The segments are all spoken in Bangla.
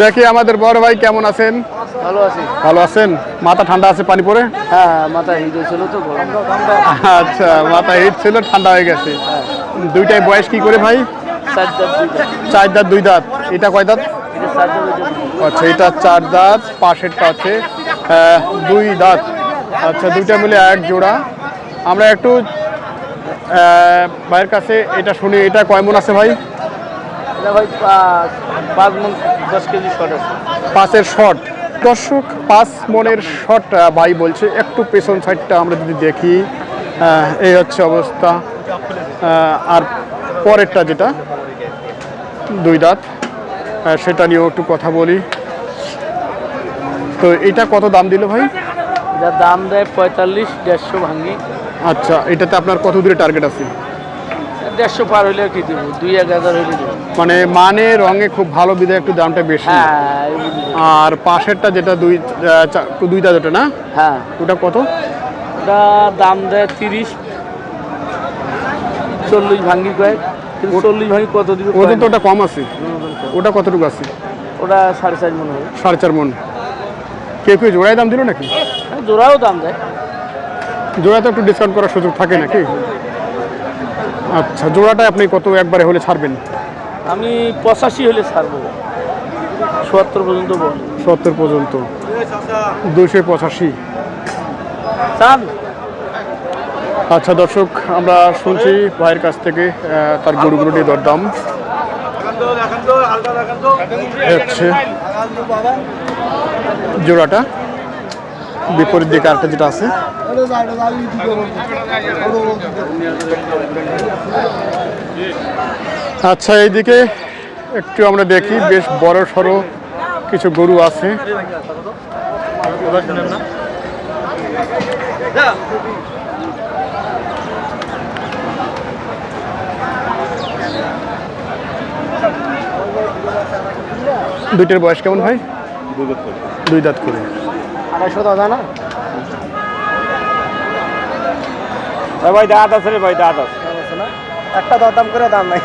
দেখি আমাদের বড় ভাই কেমন আছেন? ভালো আছি। ভালো আছেন? মাথা ঠান্ডা আছে পানি পরে? হ্যাঁ হ্যাঁ মাথা হিট হয়েছিল তো আচ্ছা মাথা হিট ছিল ঠান্ডা হয়ে গেছে। দুইটাই বয়স কি করে ভাই? চার দাঁত চার দাঁত দুই দাঁত। এটা কয় দাঁত? আচ্ছা এটা চার দাঁত পাশেরটা আছে দুই দাঁত। আচ্ছা দুইটা মিলে এক জোড়া। আমরা একটু ভাইয়ের কাছে এটা শুনি এটা কয় মন আছে ভাই? এটা ভাই পাঁচ মন দশ কেজি আছে। পাঁচের শট দর্শক পাঁচ মনের শট ভাই বলছে একটু পেছন সাইডটা আমরা যদি দেখি এই হচ্ছে অবস্থা। আর পরেরটা যেটা দুই দাঁত সেটা নিয়েও একটু কথা বলি। তো এটা কত দাম দিল ভাই? দাম দেয় পঁয়তাল্লিশ দেড়শো ভাঙি আচ্ছা এটাতে আপনার কত দূরে টার্গেট আছে? দেড়শো পার হইলে কি দেবো? দুই এক হাজার দেবো। মানে মানে রঙে খুব ভালো বিধায় একটু দামটা বেশি। হ্যাঁ আর পাশেরটা যেটা দুই আহ, চা- দুই ওটা না? হ্যাঁ। ওটা কত? ওটা দাম দেয় তিরিশ। চল্লিশ ভাঙ্গি কয়েক। কিন্তু চল্লিশ ভাঙ্গি কত দিবে কয় তো ওটা কম আছে। ওটা কতটুকু আছে? ওটা সাড়ে চার মনে হবে। সাড়ে চার মন। কেউ কেউ জোড়ায় দাম দিল নাকি? হ্যাঁ, জোড়াও দাম দেয়। জোড়াতে একটু ডিসকাউন্ট করার সুযোগ থাকে নাকি? আচ্ছা জোড়াটা আপনি কত একবারে হলে ছাড়বেন? আমি পঁচাশি হলে ছাড়বো। চুয়াত্তর পর্যন্ত বল। সত্তর পর্যন্ত। দুশো পঁচাশি। চান? আচ্ছা দর্শক আমরা শুনছি ভাইয়ের কাছ থেকে তার গরুগুলো নিয়ে দরদাম। হচ্ছে জোড়াটা? বিপরীত দিকে আরেকটা যেটা আছে। আচ্ছা এইদিকে একটু আমরা দেখি বেশ বড় সড়ো কিছু গরু আছে। দুইটার বয়স কেমন ভাই? দুই দাঁত করে। আড়াইশো দাদা না? ভাই দাঁত আছে রে ভাই দাঁত আছে। একটা দরদাম করে দাম নাই।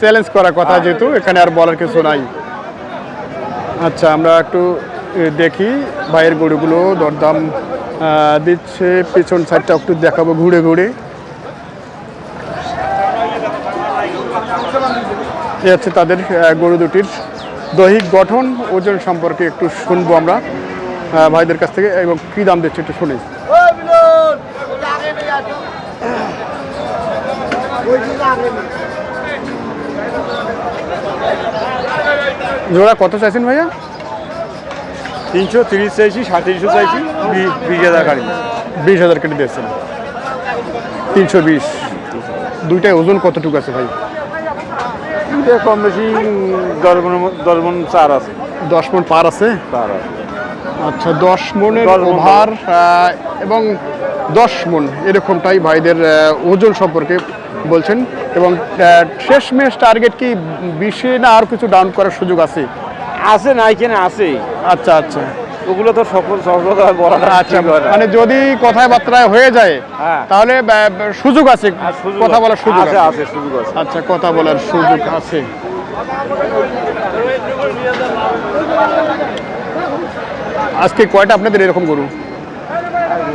চ্যালেঞ্জ করার কথা যেহেতু এখানে আর বলার কিছু নাই। আচ্ছা আমরা একটু দেখি ভাইয়ের গরুগুলো দরদাম দিচ্ছে। পেছন সাইডটা একটু দেখাবো ঘুরে ঘুরে। এ হচ্ছে তাদের গরু দুটির। দৈহিক গঠন ওজন সম্পর্কে একটু শুনব আমরা ভাইদের কাছ থেকে এবং কী দাম দিচ্ছে একটু শুনি। জোড়া কত চাইছেন ভাইয়া? তিনশো তিরিশ চাইছি সাঁত্রিশশো চাইছি বিশ হাজার গাড়ি। বিশ হাজার কেটে দিয়েছেন। তিনশো বিশ। দুইটাই ওজন কতটুকু আছে ভাই? কম বেশি দশ মন দশ মন চার আছে। দশ মন পার আছে? আছে। আচ্ছা দশ মনের ওভার এবং দশ মন এরকমটাই ভাইদের ওজন সম্পর্কে বলছেন। এবং আহ, শেষমেশ টার্গেট কি বিশে না আর কিছু ডাউন করার সুযোগ আছে? আছে না এখানে আছে। আচ্ছা আচ্ছা। ওগুলো তো সকল সকল বলা আচ্ছা মানে যদি কথায় কথাবার্তায় হয়ে যায় হ্যাঁ। তাহলে সুযোগ আছে কথা বলার সুযোগ আছে আছে। সুযোগ আছে। আচ্ছা কথা বলার সুযোগ আছে। আজকে কয়টা আপনাদের এরকম গরু?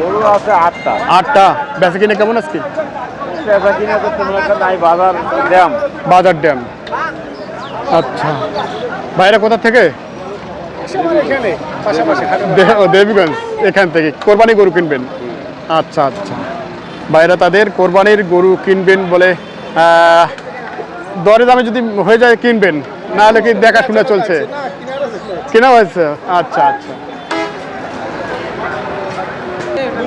গরু আছে আটটা। আটটা। বেচা কিনে কেমন আজকে? কিনে তো নাই বাজার দাম বাজার ড্যাম। আচ্ছা। বাইরে কোথা থেকে? দেবীগঞ্জ, এখান থেকে কোরবানি গরু কিনবেন। আচ্ছা আচ্ছা। বাইরে তাদের কোরবানির গরু কিনবেন বলে দরে দামে যদি হয়ে যায় কিনবেন না হলে কি দেখাশোনা চলছে? কেনা হয়েছে? আচ্ছা আচ্ছা।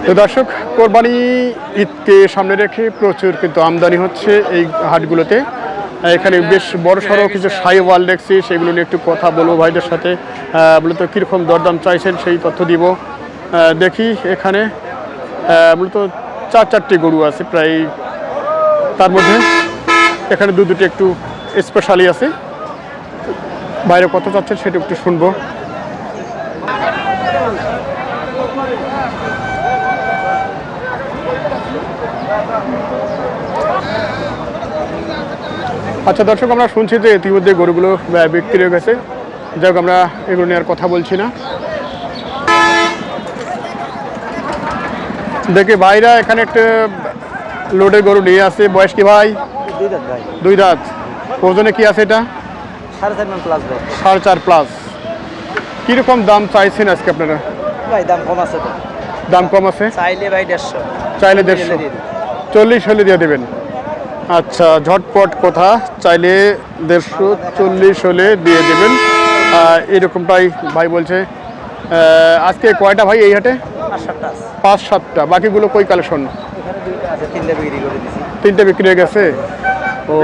তো দর্শক, কোরবানি ঈদকে সামনে রেখে প্রচুর কিন্তু আমদানি হচ্ছে এই হাটগুলোতে। এখানে বেশ বড় সড়ো কিছু সাই ওয়াল দেখছি সেগুলো নিয়ে একটু কথা বলব ভাইদের সাথে। মূলত কীরকম দরদাম চাইছেন সেই তথ্য দিব। দেখি এখানে মূলত চার চারটি গরু আছে প্রায় তার মধ্যে এখানে দু দুটি একটু স্পেশালি আছে। বাইরে কত চাচ্ছেন সেটা একটু শুনব। আচ্ছা দর্শক আমরা শুনছি যে ইতিমধ্যে গরুগুলো বিক্রি হয়ে গেছে। যাই হোক আমরা এগুলো নিয়ে আর কথা বলছি না। দেখি ভাইরা এখানে একটা লোডের গরু নিয়ে আসছে বয়স কি ভাই? দুই দাঁত ওজনে কি আছে এটা? সাড়ে চার প্লাস ভাই। সাড়ে চার প্লাস কীরকম দাম চাইছেন আজকে আপনারা? ভাই দাম কম আছে দাম কম আছে? চাইলে ভাই দেড়শো। চাইলে দেড়শো। চল্লিশ হলে দিয়ে দেবেন। আচ্ছা ঝটপট কথা। চাইলে দেড়শো চল্লিশ হলে দিয়ে দেবেন। এরকমটাই ভাই বলছে আজকে কয়টা ভাই এই হাটে? পাঁচ সাতটা। বাকিগুলো কই কালেকশন তিনটা বিক্রি হয়ে গেছে? ও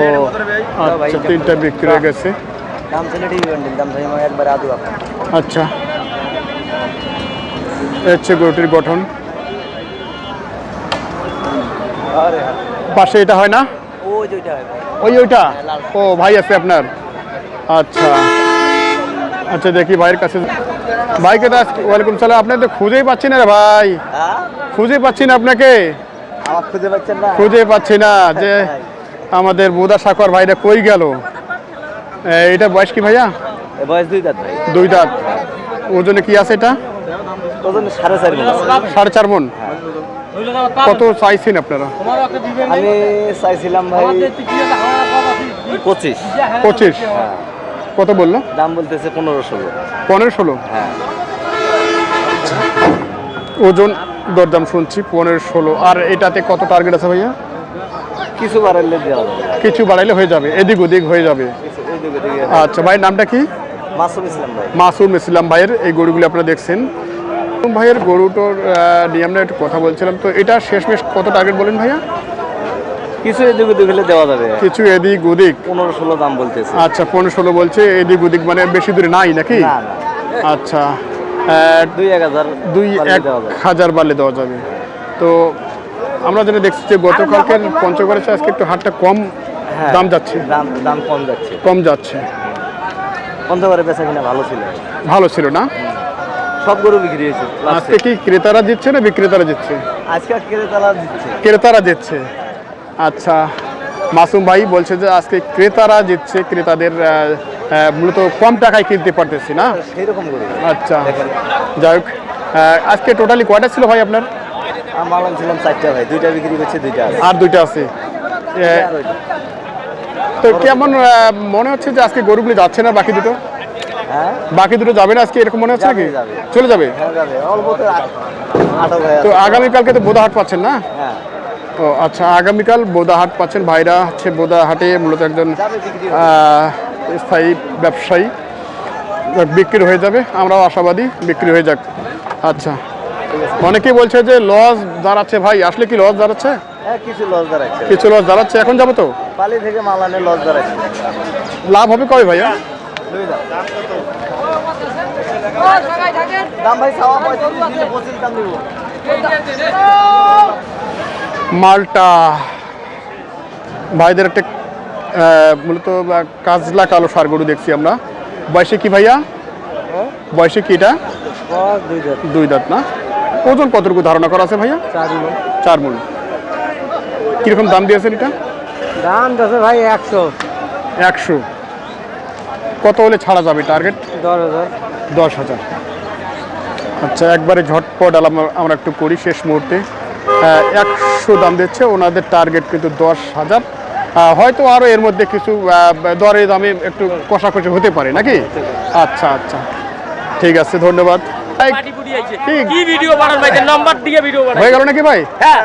আচ্ছা তিনটা বিক্রি হয়ে গেছে। আচ্ছা। হচ্ছে গরুটির গঠন। পাশে এটা হয় না? ওই দুইটা হয় ওইটা ও ভাই আছে আপনার। আচ্ছা। আচ্ছা দেখি ভাইয়ের কাছে। ভাইকে তো ওয়ালাইকুম সালাম আপনার তো খুঁজেই পাচ্ছি না রে ভাই। হ্যাঁ? খুঁজে পাচ্ছি না আপনাকে। খুঁজে পাচ্ছি না যে আমাদের বোদা সাকর ভাইটা কই গেল? এটা বয়স কি ভাইয়া? বয়স দুই দাঁত দুই দাঁত। ওজনে কি আছে এটা? ওজন সাড়ে চার মান। সাড়ে চার মন। কত চাইছেন আপনারা? আমি চাইছিলাম ভাই পঁচিশ। পঁচিশ। কত বলল? দাম বলতেছে পনেরো ষোলো। পনেরো ষোলো? হ্যাঁ। ওজন দরদাম শুনছি পনেরো ষোলো। আর এটাতে কত টার্গেট আছে ভাইয়া? কিছু বাড়াইলে দেওয়া যাবে। কিছু বাড়াইলে হয়ে যাবে এদিক ওদিক হয়ে যাবে। আচ্ছা ভাইয়ের নামটা কি? মাসুম ইসলাম ভাই। মাসুম ইসলাম ভাইয়ের এই গরুগুলি আপনারা দেখছেন। ভাইয়ের গরুটোর নিয়ে আমরা একটু কথা বলছিলাম। তো এটা শেষমেশ কত টার্গেট বলেন ভাইয়া? কিছু এদিক ওদিক হলে দেওয়া যাবে। কিছু এদিক ওদিক? পনেরো ষোলো দাম বলতেছে। আচ্ছা পনেরো ষোলো বলছে এদিক ওদিক মানে বেশি দূরে নাই নাকি? আচ্ছা। দুই এক হাজার দুই এক দেওয়া যাবে। হাজার বাড়লে দেওয়া যাবে। তো আমরা যেটা দেখছি যে গতকালকের পঞ্চগড়ে আজকে একটু হাটটা কম হ্যাঁ, দাম যাচ্ছে। দাম দাম কম যাচ্ছে। কম যাচ্ছে। পঞ্চগড়ে বেচা কিনা ভালো ছিল। ভালো ছিল না? সব গরু বিক্রি হয়েছে আজকে কি ক্রেতারা দিচ্ছে না বিক্রেতারা দিচ্ছে আজকে কেড়ে তালা দিচ্ছে ক্রেতারা দিচ্ছে আচ্ছা মাসুম ভাই বলছে যে আজকে ক্রেতারা দিচ্ছে ক্রেতাদের মূলত কম টাকায় কিনতে পারতেছি না? সেই রকম গরু। আচ্ছা যাই হোক আজকে টোটালি কয়টা ছিল ভাই আপনার? আমার ছিলাম চারটা ভাই দুইটা বিক্রি করছে দুইটা আর দুইটা আছে। তো কেমন মনে হচ্ছে যে আজকে গরুগুলি যাচ্ছে না বাকি দুটো? বাকি দুটো যাবে না আজকে? এরকম মনে হচ্ছে নাকি। চলে যাবে? হ্যাঁ তো হয়ে। আগামীকালকে তো বোদাহাট পাচ্ছেন না? হ্যাঁ। ও আচ্ছা আগামীকাল বোদাহাট পাচ্ছেন ভাইরা হচ্ছে বোদাহাটে মূলত একজন স্থায়ী ব্যবসায়ী। বিক্রি হয়ে যাবে আমরাও আশাবাদী বিক্রি হয়ে যাক। আচ্ছা। অনেকেই বলছে যে লস দাঁড়াচ্ছে ভাই আসলে কি লস দাঁড়াচ্ছে? হ্যাঁ কিছু লস দাঁড়াচ্ছে। কিছু লস দাঁড়াচ্ছে এখন যাব তো? পালি থেকে মাল আনে লস দাঁড়াচ্ছে। লাভ হবে কবে ভাইয়া? দাম দাম ভাই সাওয়া পঁয়ত্রিশ দিলে পঁচিশ দাম দিব। মালটা ভাইদের একটা মূলত কাজলা কালো সার গরু দেখছি আমরা। বয়সে কি ভাইয়া? বয়সে কি এটা? দুই দাঁত। না? ওজন কতটুকু ধারণা করা আছে ভাইয়া? চার মূল কীরকম দাম দিয়েছেন এটা? দাম দশ ভাই একশো। একশো। কত হলে ছাড়া যাবে টার্গেট দশ হাজার। দশ হাজার। আচ্ছা একবারে ঝটপট আলাম আমরা একটু করি শেষ মুহূর্তে। একশো দাম দিচ্ছে ওনাদের টার্গেট কিন্তু দশ হাজার। হয়তো আরও এর মধ্যে কিছু দরে দামে একটু কষাকষি হতে পারে নাকি? আচ্ছা আচ্ছা। ঠিক আছে ধন্যবাদ। এই, পার্টি পুটি আইছে। কি? কি ভিডিও বানান ভাই? নাম্বার দিয়ে ভিডিও বানাই। হয়ে গেল নাকি ভাই? হ্যাঁ।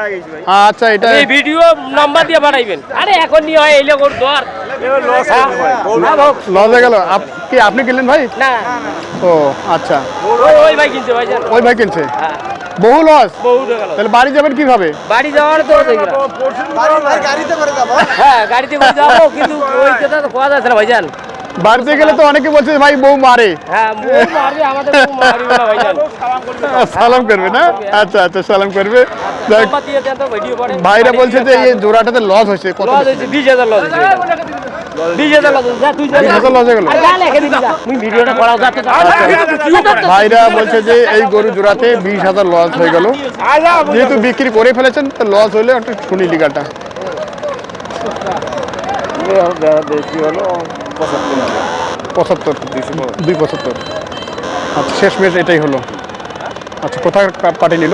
আচ্ছা এটা এই ভিডিও নাম্বার দিয়ে বানাইবেন। আরে এখন নিয়ে হয় এলে ওর দর। লস গেল কি আপনি কিনলেন ভাই? না। ও আচ্ছা। ওই ওই ভাই কিনছে ভাই ওই ভাই কিনছে? হ্যাঁ। বহু লস তাহলে বাড়ি যাবেন কীভাবে? বাড়ি যাওয়ার তো গাড়িতে করে যাব। হ্যাঁ গাড়িতে করে যাব কিন্তু ওই কথা তো খোয়া যাচ্ছে না ভাইজান। বাড়িতে গেলে তো অনেকে বলছে যে ভাই বউ মারে হ্যাঁ বউ মারবে আমাদের বউ মারবে না ভাইজান সালাম করবে না আচ্ছা আচ্ছা সালাম করবে ভাইরা বলছে যে এই জোড়াটাতে লস হয়েছে কত লস বিশ হাজার লস হয়ে ভাইরা বলছে যে এই গরু জোড়াতে বিশ হাজার লস হয়ে গেল যেহেতু বিক্রি করে ফেলেছেন তো লস হলে একটু শুনি লিগাটা বেশি হলো পঁচাত্তর। দুই পঁচাত্তর। আচ্ছা শেষ ম্যাচ এটাই হলো। আচ্ছা কোথায় পার্টি নিল?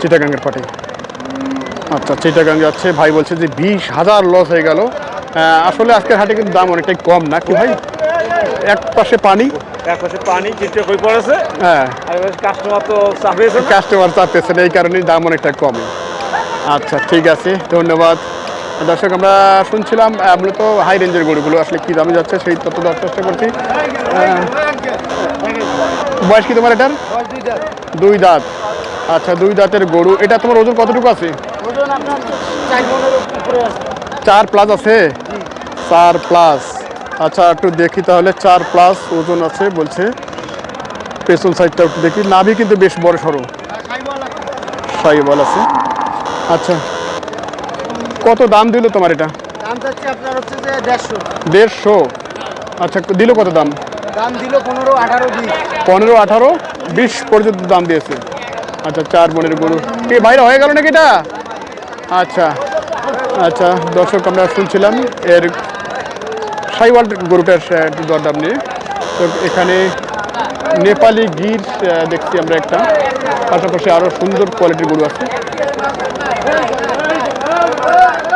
চিটাগাঙ্গের পার্টি। আচ্ছা চিটাগাং যাচ্ছে। ভাই বলছে যে বিশ হাজার লস হয়ে গেল। আসলে আজকের হাটে কিন্তু দাম অনেকটাই কম না কি ভাই? এক পাশে পানি। এক পাশে পানি চিত্র হয়ে পড়েছে। হ্যাঁ। কাস্টমার তো কাস্টমার চাপতেছে এই কারণে দাম অনেকটা কম। আচ্ছা ঠিক আছে ধন্যবাদ। দর্শক আমরা শুনছিলাম মূলত হাই রেঞ্জের গরুগুলো আসলে কী দামে যাচ্ছে সেই তথ্য দেওয়ার চেষ্টা করছি। বয়স কি তোমার এটার? দুই দাঁত। আচ্ছা দুই দাঁতের গরু। এটা তোমার ওজন কতটুকু আছে? চার আছে। চার প্লাস আছে? চার প্লাস আচ্ছা একটু দেখি তাহলে চার প্লাস ওজন আছে বলছে। পেছন সাইডটা একটু দেখি। নাভি কিন্তু বেশ বড় সড়ো সাইবল আছে। আচ্ছা। কত দাম দিল তোমার এটা? দাম চাচ্ছি আপনার হচ্ছে যে দেড়শো। দেড়শো? আচ্ছা দিল কত দাম? দাম দিল পনেরো আঠারো বিশ পনেরো আঠারো বিশ পর্যন্ত দাম দিয়েছে। আচ্ছা চার মনের গরু। কি বাইরে হয়ে গেল নাকি এটা? আচ্ছা আচ্ছা দর্শক আমরা শুনছিলাম এর সাইওয়াল গরুটার একটু দরদাম নিয়ে। তো এখানে নেপালি গির দেখছি আমরা একটা। পাশাপাশি আরও সুন্দর কোয়ালিটির গরু আছে। Amém.